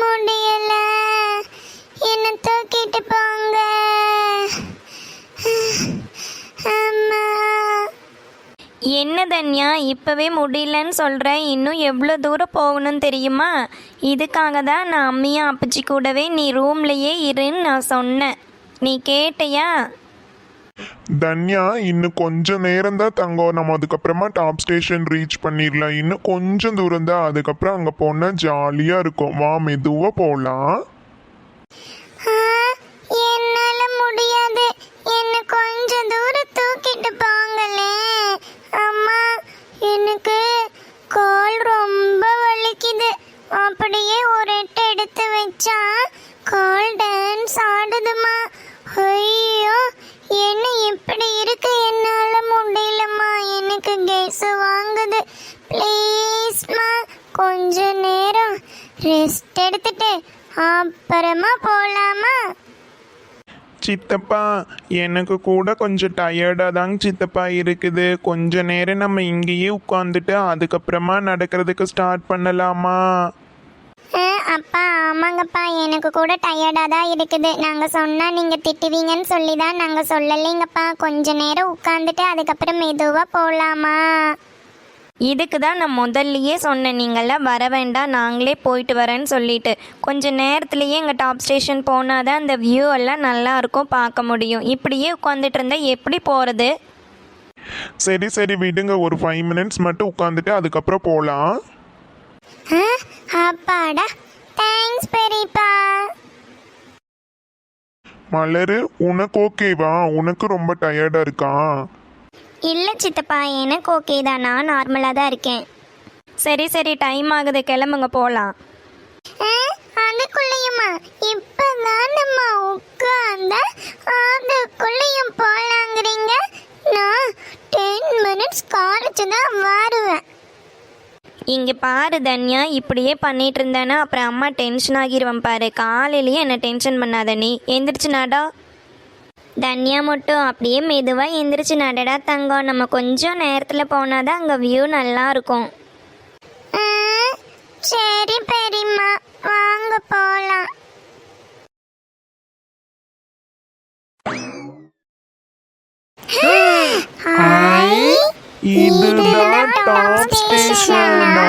முடியல. என்ன தூக்கிட்டு போங்க. என்ன தன்யா இப்போவே முடியலன்னு சொல்கிறேன் இன்னும் எவ்வளோ தூரம் போகணும்னு தெரியுமா? இதுக்காக தான் நான் அம்மியும் அப்பச்சி கூடவே நீ ரூம்லையே இருன்னு நான் சொன்னேன். நீ கேட்டியா? தன்யா இன்னும் கொஞ்சம் நேரம் தான் தங்கம். நம்ம அதுக்கப்புறமா டாப் ஸ்டேஷன் ரீச் பண்ணிடலாம். இன்னும் கொஞ்சம் தூரம் தான். அதுக்கப்புறம் அங்கே போனால் ஜாலியாக இருக்கும். வா மெதுவாக போகலாம் என்னால முடியாது. என்ன கொஞ்ச தூரம் தூக்கிட்டு போங்களே. அம்மா எனக்கு கால் ரொம்ப வலிக்குது. அப்படியே ஒரு எட்டு எடுத்து வச்சா கால் டான்ஸ் ஆடுதுமா ஐயோ என்ன இப்படி இருக்கு என்னால முடியலம்மா எனக்கு கேஸ் வாங்குது ப்ளீஸ்மா கொஞ்ச நேரம் ரெஸ்ட் எடுத்துட்டு அப்புறமா போலாமா சித்தப்பா எனக்கு கூட கொஞ்சம் டயர்டாக தாங்க சித்தப்பா இருக்குது. கொஞ்ச நேரம் நம்ம இங்கேயே உட்காந்துட்டு அதுக்கப்புறமா நடக்கிறதுக்கு ஸ்டார்ட் பண்ணலாமா? அப்பா ஆமாங்கப்பா. எனக்கு கூட டயர்டாக தான் இருக்குது. நாங்கள் சொன்னால் நீங்கள் திட்டுவீங்கன்னு சொல்லி தான் நாங்கள் சொல்லலைங்கப்பா. கொஞ்ச நேரம் உட்காந்துட்டு அதுக்கப்புறம் மெதுவாக போகலாமா இதுக்கு தான் நான் முதல்லையே சொன்னேன். நீங்களாம் வர வேண்டாம். நாங்களே போயிட்டு வரேன்னு சொல்லிட்டு. கொஞ்ச நேரத்துலேயே எங்கள் டாப் ஸ்டேஷன் போனால் தான் அந்த வியூ எல்லாம் நல்லா இருக்கும் பார்க்க முடியும். இப்படியே உட்காந்துட்டு இருந்தா எப்படி போகிறது சரி சரி விடுங்க. ஒரு ஃபைவ் மினிட்ஸ் மட்டும் உட்காந்துட்டு அதுக்கப்புறம் போகலாம் அப்பாடா. தேங்க்ஸ் பெரியப்பா. மலரு உனக்கு ஓகேவா உனக்கு ரொம்ப டயர்டாக இருக்கா? இல்லை சித்தப்பா எனக்கு ஓகே தான். நான் நார்மலாக தான் இருக்கேன். சரி சரி டைம் ஆகுது. கிளம்புங்க போகலாம் அதுக்குள்ளேயுமா இப்பதான் நம்ம உட்காந்த அதுக்குள்ளேயும் போலாங்கிறீங்க? நான் டென் மினிட்ஸ் கழிச்சு தான் வருவேன். இங்கே பாரு தன்யா. இப்படியே பண்ணிட்டு இருந்தேன்னா அப்புறம் அம்மா டென்ஷன் ஆகிருவேன் பாரு. காலையிலேயே என்ன டென்ஷன் பண்ணாத நீ. எந்திரிச்சு நடா. தன்யா மட்டும் அப்படியே மெதுவாக எந்திரிச்சு நடடா தங்கம். நம்ம கொஞ்சம் நேரத்தில் போனாதான் அங்கே வியூ நல்லா இருக்கும். சரி பெரியம்மா வாங்க போலாம். இதுதான் டாப் ஸ்டேஷனா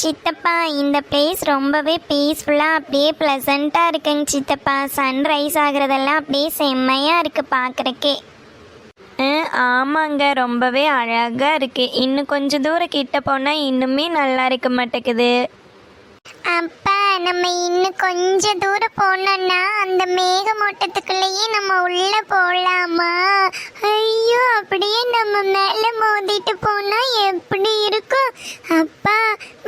சித்தப்பா இந்த பிளேஸ் ரொம்பவே பீஸ்ஃபுல்லாக அப்படியே ப்ளசண்ட்டாக இருக்குங்க சித்தப்பா. சன்ரைஸ் ஆகுறதெல்லாம் அப்படியே செம்மையாக இருக்குது பார்க்குறக்கே. ஆமாங்க ரொம்பவே அழகாக இருக்குது இன்னும் கொஞ்சம் தூரம் கிட்ட போனால் இன்னுமே நல்லா இருக்க மாட்டேங்குது. அப்பா நம்ம இன்னும் கொஞ்ச தூரம் போனோம்னா அந்த மேகமூட்டத்துக்குள்ளேயே நம்ம உள்ள ஐயோ அப்படியே நம்ம மேல மோதிட்டு போனா எப்படி இருக்கும்? அப்பா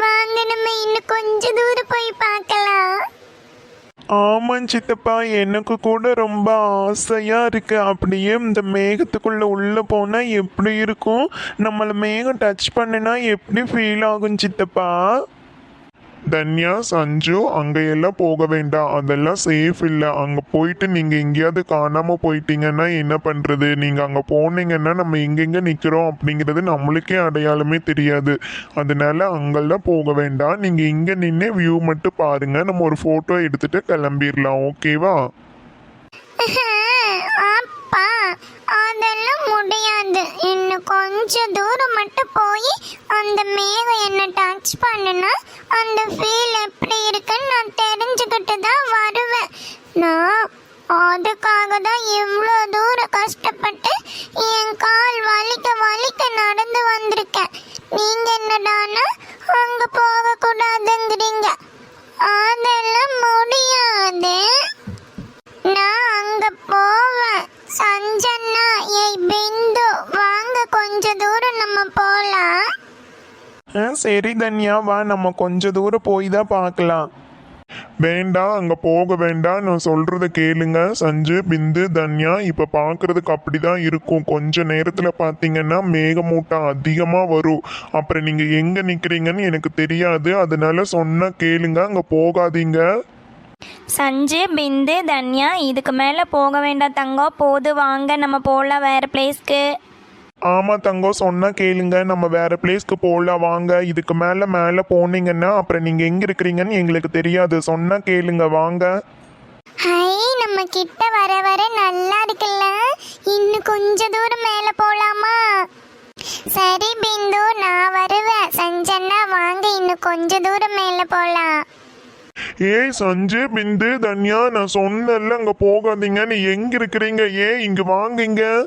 வாங்க நம்ம இன்னும் கொஞ்ச தூரம் போய் பார்க்கலாம். ஆமாம் சித்தப்பா எனக்கு கூட ரொம்ப ஆசையாக இருக்கு. அப்படியே இந்த மேகத்துக்குள்ளே உள்ளே போனால் எப்படி இருக்கும்? நம்மளை மேகம் டச் பண்ணுனா எப்படி ஃபீல் ஆகும் சித்தப்பா? தன்யா சஞ்சு அங்கெல்லாம் போக வேண்டாம். அதெல்லாம் சேஃப் இல்லை. அங்கே போயிட்டு நீங்கள் எங்கேயாவது காணாமல் போயிட்டீங்கன்னா என்ன பண்ணுறது நீங்கள் அங்கே போனீங்கன்னா நம்ம எங்கெங்கே நிற்கிறோம் அப்படிங்கிறது நம்மளுக்கே அடையாளமே தெரியாது. அதனால அங்கெல்லாம் போக வேண்டாம். நீங்கள் இங்கே நின்று வியூ மட்டும் பாருங்கள் நம்ம ஒரு ஃபோட்டோ எடுத்துகிட்டு கிளம்பிடலாம். ஓகேவா அதெல்லாம் முடியாது. இன்னும் கொஞ்ச தூரம் மட்டும் போய் அந்த மேகம் என்னை டச் பண்ணுனா அந்த ஃபீல் எப்படி இருக்குன்னு நான் தெரிஞ்சுக்கிட்டு தான் வருவேன். நான் அதுக்காக தான் இவ்வளோ தூரம் கஷ்டப்பட்டு என் கால் வலிக்க வலிக்க நடந்து வந்திருக்கேன். நீங்கள் என்னடானா அங்கே போகக்கூடாதுங்கிறீங்க. அதெல்லாம் முடியாது நான் அங்க போவேன் சஞ்சனா ஏய் பிந்து வாங்க கொஞ்ச தூரம் நம்ம போலாம் ஆ சரி தன்யா வா நம்ம கொஞ்ச தூரம் போய் தான் பார்க்கலாம். வேண்டாம் அங்கே போக வேண்டாம் நான் சொல்கிறத கேளுங்க. சஞ்சு பிந்து தன்யா இப்போ பார்க்குறதுக்கு அப்படி தான் இருக்கும். கொஞ்ச நேரத்தில் பார்த்தீங்கன்னா மேகமூட்டம் அதிகமாக வரும். அப்புறம் நீங்கள் எங்கே நிற்கிறீங்கன்னு எனக்கு தெரியாது. அதனால சொன்னால் கேளுங்க. அங்கே போகாதீங்க. சஞ்சு பிந்து தன்யா இதுக்கு மேலே போக வேண்டாம் தங்கம் போது வாங்க. நம்ம போகலாம் வேறு பிளேஸ்க்கு ஆமா தங்கம் சொன்னா கேளுங்க. நம்ம வேற பிளேஸ்க்கு போகலாம் வாங்க. இதுக்கு மேல மேல போனீங்கன்னா அப்புறம் நீங்க எங்க இருக்கிறீங்கன்னு எங்களுக்கு தெரியாது. சொன்னா கேளுங்க வாங்க. ஹை நம்ம கிட்ட வர வர நல்லா இருக்குல்ல? இன்னும் கொஞ்ச தூரம் மேல போலாமா? சரி பிந்து நான் வருவேன். சஞ்சனா வாங்க இன்னும் கொஞ்ச தூரம் மேல போலாம். ஏய் சஞ்சு பிந்து தன்யா நான் சொன்னேன்ல அங்க போகாதீங்க. நீ எங்க இருக்கிறீங்க? ஏய் இங்க வாங்க இங்க.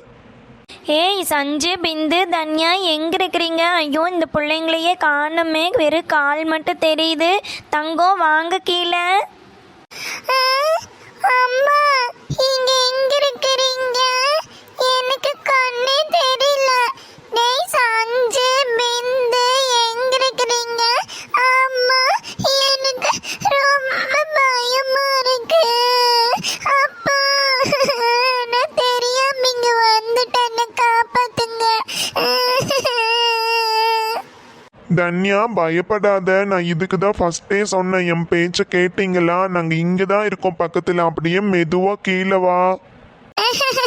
ஏய் சஞ்சு பிந்து தன்யா எங்கே இருக்கிறீங்க? ஐயோ இந்த பிள்ளைங்களையே காணுமே. வெறும் கால் மட்டும் தெரியுது. தங்கம் வாங்க கீழே. அம்மா இங்க எங்க இருக்கிறீங்க? எனக்கு கண்ணே தெரியல. டேய் சஞ்சு பிந்து எங்க இருக்கிறீங்க? அம்மா எனக்கு ரொம்ப பயமா இருக்கு. அப்பா நான் தெரியாம இங்க வந்துட்டேன் என்னை காப்பாத்துங்க தன்யா பயப்படாத. நான் இதுக்கு தான் ஃபர்ஸ்டே சொன்னேன். என் பேச்ச கேட்டீங்களா? நாங்க இங்க தான் இருக்கோம். பக்கத்துல அப்படியே மெதுவா கீழே வா.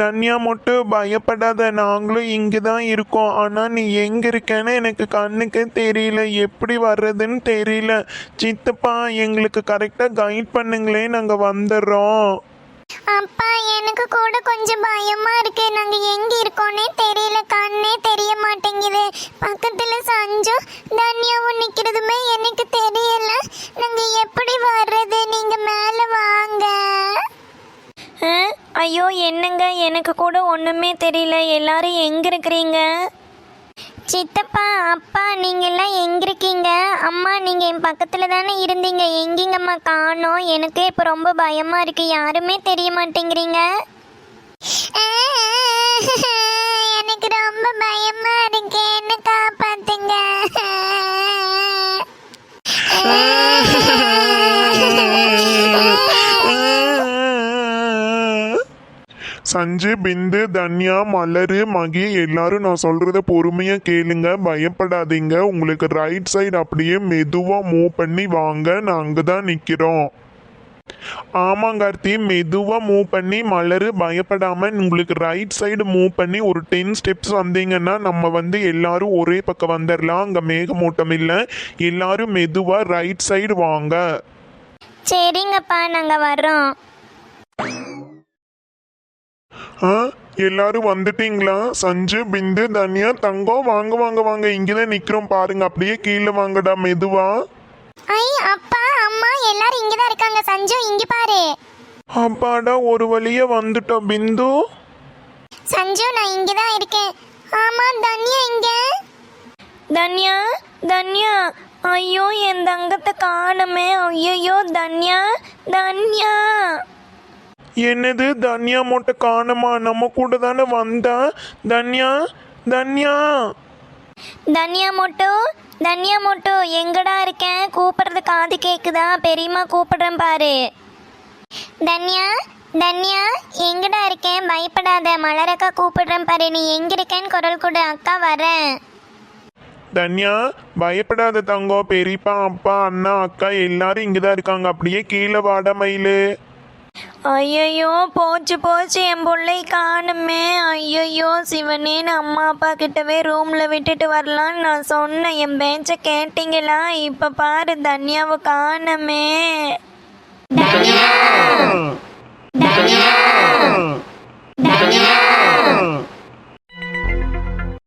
தன்யா மட்டும் பயப்படாத நாங்களும் இங்கே தான் இருக்கோம். ஆனால் நீ எங்கே இருக்கேன்னு எனக்கு கண்ணுக்கு தெரியல. எப்படி வர்றதுன்னு தெரியல. சித்தப்பா எங்களுக்கு கரெக்டாக கைட் பண்ணுங்களே நாங்கள் வந்துடுறோம். அப்பா எனக்கு கூட கொஞ்சம் பயமா இருக்கு. நாங்க எங்க இருக்கோனே தெரியல. கண்ணே தெரிய மாட்டேங்குது. பக்கத்துல சஞ்சு தன்யாவும் நிக்கிறதுமே எனக்கு தெரியல. நாங்க எப்படி வர்றது? நீங்க மேல ஐயோ என்னங்க? எனக்கு கூட ஒன்றுமே தெரியல. எல்லாரும் எங்கே இருக்கிறீங்க? சித்தப்பா அப்பா நீங்கள்லாம் எல்லாம் இருக்கீங்க? அம்மா நீங்கள் என் பக்கத்துல தானே இருந்தீங்க. எங்கேங்கம்மா காணோம். எனக்கே இப்போ ரொம்ப பயமாக இருக்கு. யாருமே தெரிய மாட்டேங்கிறீங்க எனக்கு ரொம்ப பயமா இருக்கு என்ன காப்பாத்துங்க சஞ்சு பிந்து தன்யா மலரு மகி எல்லாரும் நான் சொல்றத பொறுமையா கேளுங்க. பயப்படாதீங்க. உங்களுக்கு ரைட் சைடு அப்படியே மெதுவா மூவ் பண்ணி வாங்க. நான் நிற்கிறோம் நிக்கிறோம். ஆமாங்கார்த்தி மெதுவாக மூவ் பண்ணி மலரு பயப்படாமல் உங்களுக்கு ரைட் சைடு மூவ் பண்ணி ஒரு டென் ஸ்டெப்ஸ் வந்தீங்கன்னா நம்ம வந்து எல்லாரும் ஒரே பக்கம் வந்துடலாம் அங்கே மேகமூட்டம் இல்லை. எல்லாரும் மெதுவாக ரைட் சைடு வாங்க. சரிங்கப்பா நாங்கள் வர்றோம். ஆ எல்லாரும் வந்துட்டீங்களா? சஞ்சு பிந்து தன்யா தங்கம் வாங்க வாங்க வாங்க. இங்கதான் நிக்கிறோம் பாருங்க. அப்படியே கீழே வாங்கடா மெதுவா. ஐ அப்பா அம்மா எல்லாரும் இங்கதான் இருக்காங்க. சஞ்சு இங்க பாரு. அப்பாடா ஒரு வழியா வந்துட்டோம் பிந்து. சஞ்சு நான் இங்கதான் இருக்கேன். ஆமா தன்யா இங்க. தன்யா தன்யா. ஐயோ என் தங்கத்தை காணுமே. ஐயோ தன்யா தன்யா. என்னது தன்யா மட்டும் காணுமா? நம்ம கூட தானே வந்தா? தன்யா தன்யா. தன்யா மொட்டு தன்யா மொட்டு எங்கடா இருக்கேன்? கூப்பிடுறது காது கேக்குதா? பெரியம்மா கூப்பிடுறேன் பாரு. தன்யா தன்யா எங்கடா இருக்கேன்? பயப்படாத மலரக்கா கூப்பிடுறேன் பாரு. நீ எங்க இருக்கேன்னு குரல் கொடு அக்கா வரேன். தன்யா பயப்படாத தங்கம் பெரியப்பா அப்பா அண்ணா அக்கா எல்லாரும் இங்கதான் இருக்காங்க. அப்படியே கீழே வாட மயிலு. ஐயையோ போச்சு போச்சு என் பிள்ளை காணுமே. ஐயையோ சிவனே நான் அம்மா அப்பா கிட்டவே ரூமில் விட்டுட்டு வரலான்னு நான் சொன்னேன். என் பேச்சை கேட்டீங்களா? இப்போ பாரு தன்யாவை காணுமே. தன்யா! தன்யா!